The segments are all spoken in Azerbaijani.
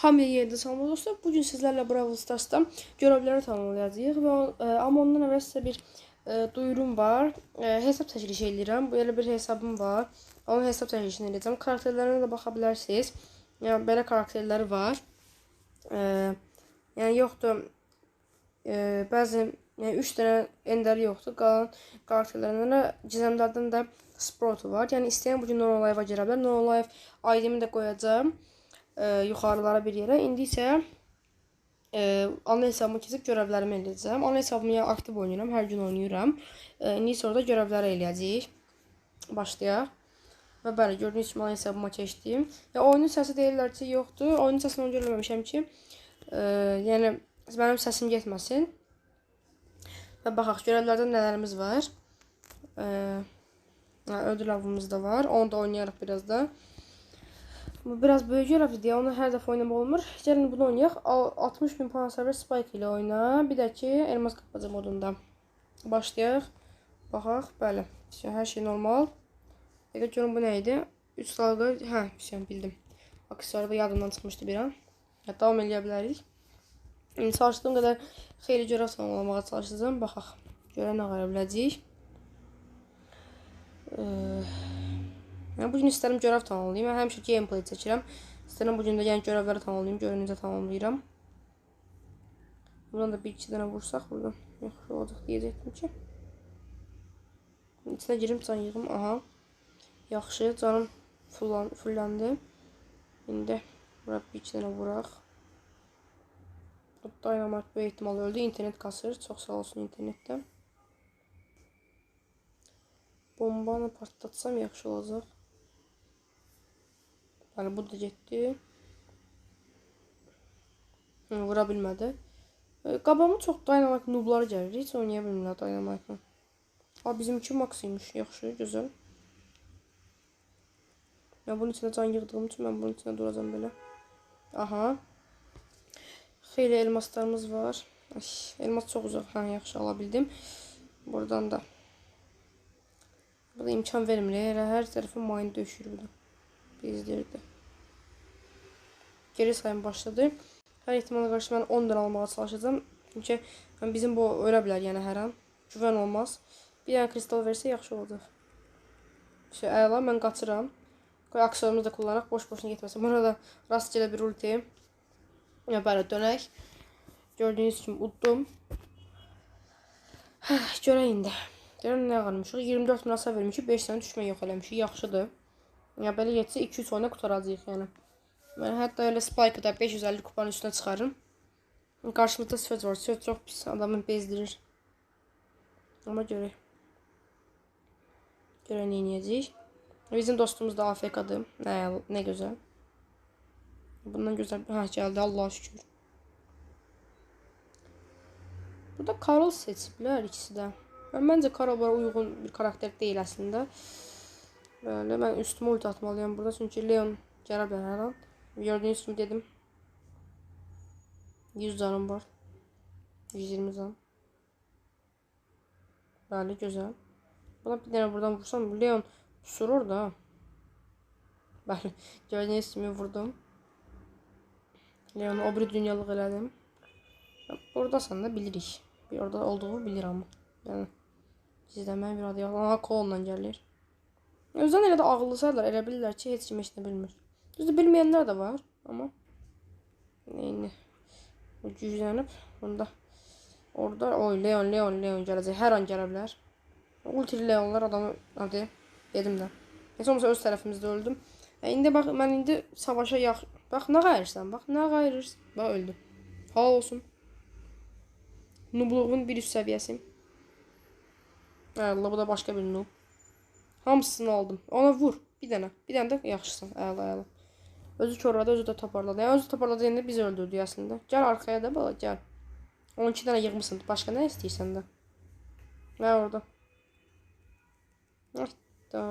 Hamıya yerdə salam dostlar. Bu gün sizlərlə Brawl Stars'ta görevləri tamamlayacağıq və e, amma ondan əvvəl sizə bir e, duyurum var. E, hesab çəkilişi edirəm. Belə bir hesabım var. Onun hesab çəkilişini edəcəm. Karakterlərinə də baxa bilərsiniz. Yəni belə karakterləri var. E, yəni yoxdur. E, bəzi yəni 3 dənə enderi yoxdur. Qalan karakterlərindən də gizemlərdən də Sprout var. Yəni istəyən bu gün No Live-a girə bilər. No Live ID-mi də qoyacağam e, yuxarılara bir yerə. İndi isə e, ana hesabıma keçib görevlərimi eləyəcəm. Ana hesabımı yəni aktiv oynayıram, hər gün oynayıram. E, indi isə orada görevləri eləyəcəyik. Başlayaq. Və bəli, gördüyünüz kimi ana hesabıma keçdim. Ya oyunun səsi deyirlər ki, yoxdur. Oyunun səsini onu görməmişəm ki, e, yəni mənim səsim getməsin. Və baxaq görevlərdə nələrimiz var. E, ödül avımız da var. Onu da oynayarıq biraz da. Bu biraz böyük görevlidir. Onu hər dəfə oynamaq olmur. Gəlin bunu oynayaq. 60 min puan server Spike ilə oyna. Bir də ki, elmas qapmaca modunda. Başlayaq. Baxaq. Bəli. Hər şey normal. Dəqiqə görün bu nə idi? 3 dalga. Hə, şey bildim. Aksesuarı yadımdan çıxmışdı bir an. Hə, davam edə bilərik. İndi çalışdığım qədər xeyli görev tamamlamağa çalışacağam. Baxaq. Görən nə qara biləcəyik. Ee, Yəni bu gün istərəm görev tamamlayım. Mən həmişə gameplay çəkirəm. İstərəm bu gün də yəni görevləri tamamlayım, görün necə tamamlayıram. Buradan da bir iki dənə vursaq buradan yaxşı olacaq deyəcəkdim ki. İçinə girim can yığım. Aha. Yaxşı, canım fullan fullandı. İndi bura bir iki dənə vuraq. Dynamite böyük ehtimal öldü. İnternet kasır. Çox sağ olsun internetdə. Bombanı partlatsam yaxşı olacaq. Yani bu da getdi. Hı, vura bilmədi. E, qabağıma çox Dynamite nubları gəlir. Heç oynaya bilmirlər Dynamite-la. Ha bizimki max imiş. Yaxşı, gözəl. Ya bunun içində can yığdığım üçün mən bunun içində duracağam belə. Aha. Xeyli elmaslarımız var. Ay, elmas çox uzaq. Hə, yaxşı ala bildim. Buradan da. Bu da imkan vermir. Hər tərəfə mayın döşür bu da. Bezdirdi. Geri sayım başladı. Hər ehtimala qarşı mən 10 dənə almağa çalışacağam. Çünki bizim bu ölə bilər yəni hər an. Güvən olmaz. Bir dənə kristal versə yaxşı olacaq. Şey, əla mən qaçıram. Qoy aksiyonumuzu da kullanaq, boş-boşuna getməsin. Burada rastgele bir ulti. Ya belə dönək. Gördüyünüz kimi uddum. Görək indi. Görən nə qalmışıq? 24 min hasar vermişik, 5 dənə düşmə yox eləmişik. Yaxşıdır. Ya belə getsə 2-3 oyuna qutaracağıq yəni. Mən hətta elə Spike'ı da 550 kupanın üstünə çıxarım. Qarşımızda söz var. Söz çox pis adamı bezdirir. Amma görək. Görək nə edəcəyik. Bizim dostumuz da AFK-dır. Nə, nə gözəl. Bundan gözəl. Hə, gəldi. Allah'a şükür. Burada Karol seçiblər ikisi də. Ben bence Karol bana uygun bir karakter değil aslında. Böyle ben üstüme ulti atmalıyım burada çünkü Leon gələ bilər hər an. Gördüğünüz gibi dedim. 100 canım var. 120 can. Böyle güzel. Buna bir tane buradan vursam Leon pusurur da. Bəli, gördüğünüz kimi vurdum. Leon'u o bir dünyalıq elədim. Buradasan da bilirik. Bir orada olduğu bilir ama. Yəni izləməyə bir adı yox. Aha, kolla gəlir. Özdən elə də ağıllısalar elə bilirlər ki, heç kim heç nə bilmir. Düzdür bilmeyenler de var ama neyini güclənib bunda orada o Leon Leon Leon gələcək. Hər an gələ bilər. Ulti Leonlar adamı hadi dedim də. Heç olmasa öz tərəfimizdə öldüm. E, indi bax mən indi savaşa yax bax nə qayırsan? Bax nə qayırırsan? Bax öldüm. Hal olsun. Nubluğun bir üst səviyyəsi. Allah bu da başqa bir nub. Hamısını aldım. Ona vur. Bir dənə. Bir dənə də yaxşısan. Əla əla. Özü körladı, özü də toparladı. Yəni özü toparladı yəni biz öldürdük əslində. Gəl arxaya da bala, gəl. 12 dənə yığmısan. Başqa nə istəyirsən də? Nə orada? Hətta.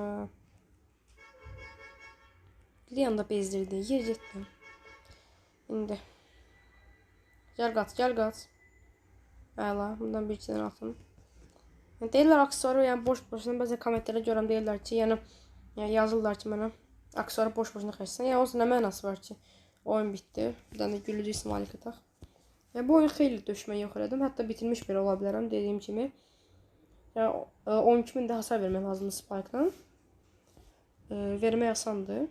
Leon da bezdirdi. Yer getdi. İndi. Gəl qaç, gəl qaç. Əla, bundan bir iki dənə atın. Yəni, deyirlər aksesuarı, yəni boş-boşuna bəzən kommentlərdə görürəm deyirlər ki, yəni, yəni yazırlar ki mənə. Aksesuarı boş boşuna xərcləsən. Yəni onsuz nə mənası var ki? Oyun bitti. Bir dənə gülücü İsmail ataq. Yəni bu oyun xeyli döşmə yox elədim. Hətta bitirmiş belə ola bilərəm dediyim kimi. Yəni e, 12 min də hasar vermək lazımdır Spike-la. E, vermək asandır.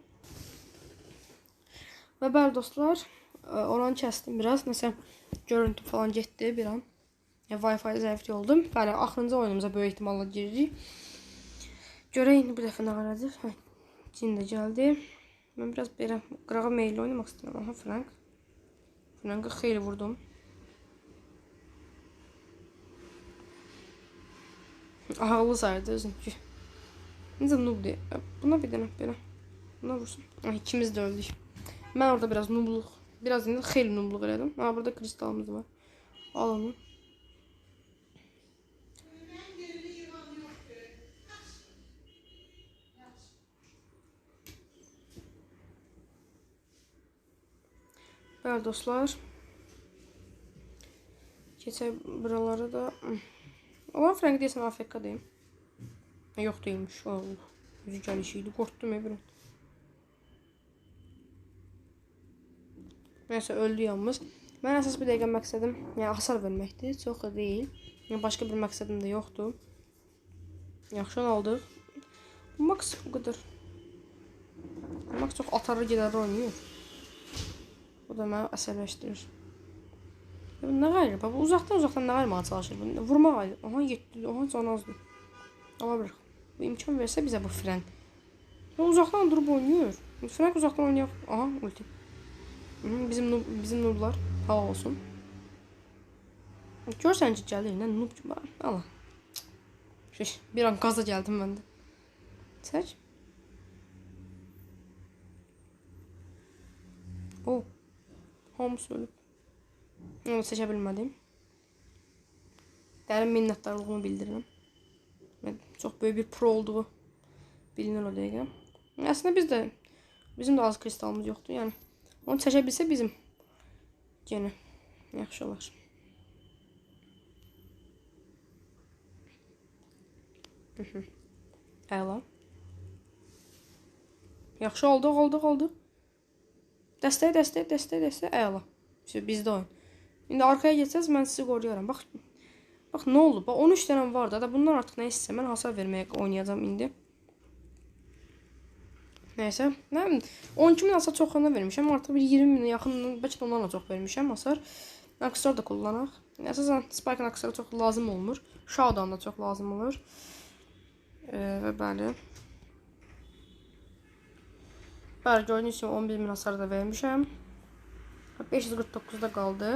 Və bəli dostlar, oranı kəsdim biraz. Nəsə görüntü falan getdi bir an. Yəni Wi-Fi zəif oldu. Bəli, axırıncı oyunumuza böyük ehtimalla giririk. Görək indi bu dəfə nə qaracaq. Hə, cin də gəldi. Mən biraz belə qırağa meyilli oynamaq istəyirəm. Aha, Frank. Frank'a xeyli vurdum. Ağlı saydı özünki. Necə noobdur. Buna bir dənə belə. Buna vursun. Ah, ikimiz də öldük. Mən orada biraz noobluq, biraz indi xeyli noobluq elədim. Ha, burada kristalımız var. Al Bəli dostlar. Keçək buralara da. Olan Frank deyəsən AFK-dayım. Yox değilmiş. Allah. Yüzü gəlişiydi. Qorxdum ya bir an. Nəysə öldü yalnız. Mən əsas bir dəqiqə məqsədim yəni hasar verməkdir. Çox da deyil. Yəni başqa bir məqsədim də yoxdur. Yaxşı aldıq. Max bu qədər. Max çox atarlı gedər oynayır. Bu da məni əsəbləşdirir. Nə qayır? Bax, bu uzaqdan uzaqdan nə qayırmağa çalışır? Vurmaq qayır. Aha, getdi. Aha, can azdı. Ala bir. Bu imkan versə bizə bu fren. Ya uzaqdan durub oynayır. Fren uzaqdan oynayır. Aha, ulti. Bizim noob, bizim nooblar. Hava olsun. Görsən ki, gəlir, nə noob kimi. Allah. Şiş, bir an qaza gəldim mən də. Çək. Hamısı ölüb. Onu seçə bilmədim. Dərin minnətdarlığımı bildirirəm. Mən çox böyük bir pro olduğu bilinir o dəqiqə. Əslində biz də bizim də az kristalımız yoxdur. Yəni onu çəkə bilsə bizim yenə yaxşı olar. Mhm. Əla. Yaxşı oldu, oldu, oldu. Dəstək, dəstək, dəstək, dəstək. Əla. İşte bizdə oyun. İndi arkaya geçsəz mən sizi qoruyaram. Bax. Bax nə oldu? Bax 13 dənə var da. Da bundan artıq nə istəsəm mən hasar verməyə oynayacağam indi. Nəysə, nə bilim 12 min hasar çoxuna vermişəm. Artıq bir 20 minə yaxın, bəlkə də ondan da çox vermişəm hasar. Aksor da kullanaq. Əsasən Spike-ın aksora çox lazım olmur. Showdown da çox lazım olur. Ee, və bəli. Bəli, gördüyünüz kimi 11 min hasar da vermişəm. 549'da qaldı.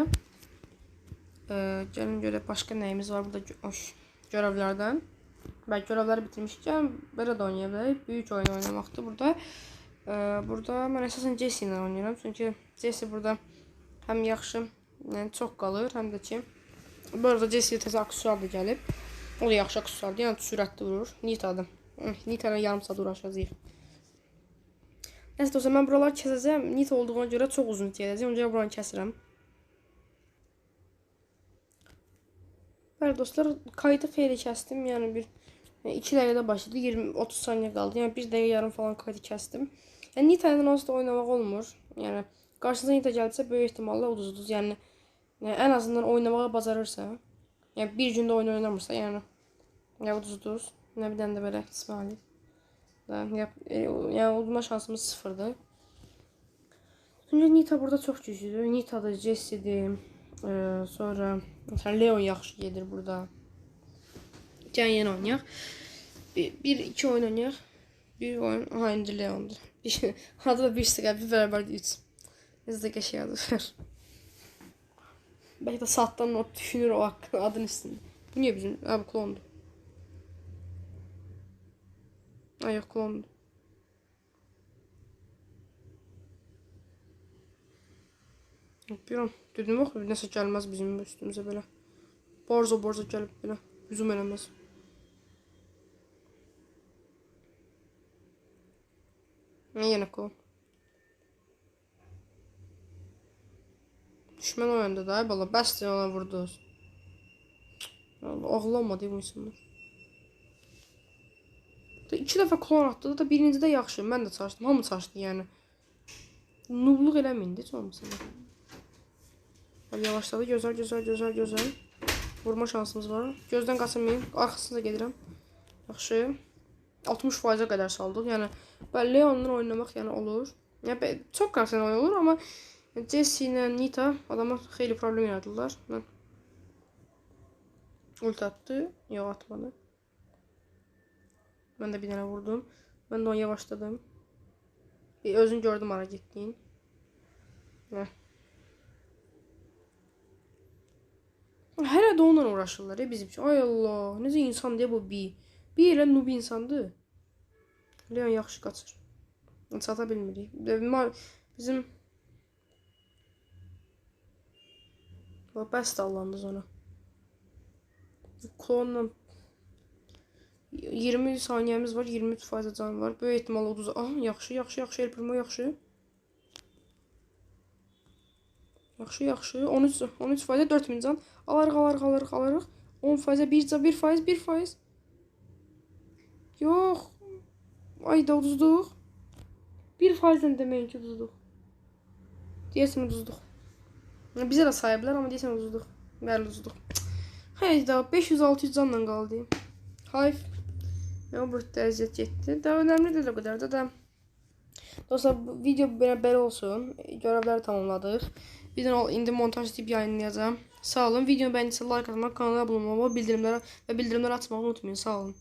Ee, gəlin görək başqa nəyimiz var burada oş, görevlərdən. Bəlkə görevləri bitirmişkən belə də oynaya bilərik. Böyük oyun oynamaqdır burada. Ee, burada mən əsasən Jesse ilə oynayıram. Çünki Jesse burada həm yaxşı, yəni çox qalır, həm də ki bu arada Jesse təzə aksesuar da gəlib. O da yaxşı aksesuardır. Yəni sürətli vurur. Nita'dır. Nita'la yarım saat uğraşacağıq. Neyse dostlar ben buraları keseceğim. Nit olduğuna göre çok uzun geleceğim. Önce buranı kəsirəm. Bəli dostlar, kaydı xeyli kəsdim. Yəni bir 2 dəqiqədə başladı. 20 30 saniyə qaldı. Yəni 1 dəqiqə yarım falan kaydı kəsdim. Yəni Nita ilə onsuz da oynamaq olmur. Yəni qarşınıza Nita gəlsə böyük ehtimalla uduzdunuz. Yəni, yəni ən azından oynamağı bacarırsa, yəni bir gündə oyun oynamırsa, yəni ya uduzdunuz. Nə bir dənə də belə İsmail. Yap, e, yani olma şansımız sıfırdı. Çünki Nita burada çox güclüdür. Nita'da Jesse'dir. Ee, sonra mesela Leon yaxşı gedir burada. Gəlin yenə oynayaq. Bir, bir iki oyun oynayaq. Bir oyun, aha indi Leon'dur. Bir, adı da bir sıra, bir beraber de üç. Biz de geçiyoruz. Belki de saattan not düşünür o hakkında adın üstünde. Bu niye bizim? Abi klondu. Ay yok klondu. Bilmiyorum. Dedim bir nəsə gəlməz bizim üstümüzə belə. Borza borza gəlib belə hücum eləməz. Ne yenə klon? Düşmən oyunda da bala bəsdir ona vurdunuz. Allah ağlamadı bu insanlar. Da iki dəfə klon atdı da birincidə yaxşı. Mən də çalışdım. Hamı çalışdı yəni. nubluq eləməyin heç olmasa. Yavaşladı. Gözəl, gözəl, gözəl, gözəl. Vurma şansımız var. Gözdən qaçırmayın. Arxasınca gedirəm. Yaxşı. 60%-ə qədər saldıq. Yəni bəlli onunla oynamaq yəni olur. Yəni çox qarşısına oyun olur, amma Jesse ilə Nita adama xeyli problem yaratdılar. Mən ult atdı, yox atmadı. Mən də bir dənə vurdum. Mən də onu yavaşladım. Bir özün gördüm hara getdiyini. Hə. Hələ də onunla uğraşırlar ya bizim üçün. Ay Allah, necə insan deyə bu bir. Bir elə noob insandır. Leon yaxşı qaçır. Çata bilmirik. Bizim Bax, bəs də allandız ona. Klonla 20 saniyəmiz var, 23% can var. Böyük ehtimal 30. Aha, yaxşı, yaxşı, yaxşı, El Primo yaxşı. Yaxşı, yaxşı. 13 13% 4000 can. Alarıq, alarıq, alarıq, alarıq. 10% 1 can, 1%, 1%. Yox. Ay da uduzduq. 1%-dən deməyin ki, uduzduq. Deyəsən uduzduq. Bizə də saya bilər, amma deyəsən uduzduq. Bəli, uduzduq. Hey da 500-600 canla qaldı. Hayf. Ya burada əziyyət getdi. Də önəmli deyil o qədər də də. Dostlar, bu video belə belə olsun. Görevləri tamamladıq. Bir dənə indi montaj edib yayınlayacağam. Sağ olun. Videonu bəyəndisə like atmaq, kanala abunə olmağı, bildirimləri və bildirimləri açmağı unutmayın. Sağ olun.